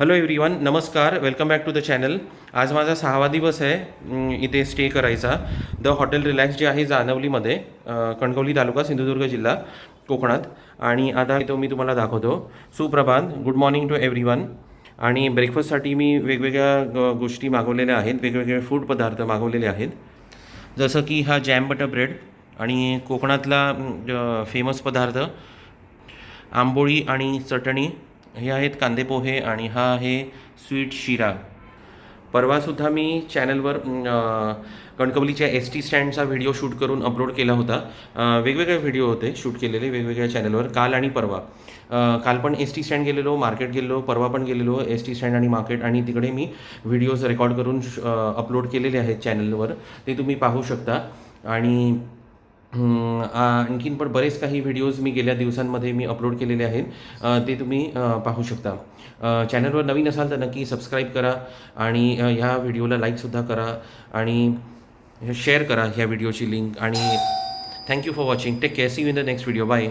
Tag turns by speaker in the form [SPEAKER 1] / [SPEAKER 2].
[SPEAKER 1] Hello everyone नमस्कार welcome back to the channel आज माझा सहावा दिवस आहे. इथे स्टे करायचा. द हॉटेल रिलॅक्स जे आहे जानवलीमध्ये कणकवली तालुका सिंधुदुर्ग जिल्हा कोकणात. आणि आता तो मी तुम्हाला दाखवतो. सुप्रभात. गुड मॉर्निंग टू एव्हरीवन आणि ब्रेकफास्टसाठी मी वेगवेगळ्या ग- गोष्टी मागवलेल्या आहेत. वेगवेगळे फूड पदार्थ मागवलेले आहेत. जसं की हा जॅम बटर ब्रेड आणि कोकणातला फेमस पदार्थ आंबोळी आणि चटणी. हे आहेत कांदे पोहे आणि हा आहे स्वीट शिरा. परवासुद्धा मी चॅनलवर कणकवलीच्या एस टी स्टँडचा व्हिडिओ शूट करून अपलोड केला होता. वेगवेगळे व्हिडिओ होते शूट केलेले वेगवेगळ्या चॅनलवर काल आणि परवा. काल पण एस टी स्टँड गेलेलो मार्केट गेलेलो परवा पण गेलेलो एस टी स्टँड आणि मार्केट आणि तिकडे मी व्हिडिओज रेकॉर्ड करून अपलोड केलेले आहेत चॅनलवर. ते तुम्ही पाहू शकता. आणि आणखीन पण बरेच काही व्हिडिओज मी गेल्या दिवसांमध्ये मी अपलोड केलेले आहेत. ते तुम्ही पाहू शकता. चॅनलवर नवीन असाल तर नक्की सबस्क्राईब करा आणि ह्या व्हिडिओला लाईकसुद्धा करा आणि शेअर करा ह्या व्हिडिओची लिंक आणि thank you for watching take care see you in the next video bye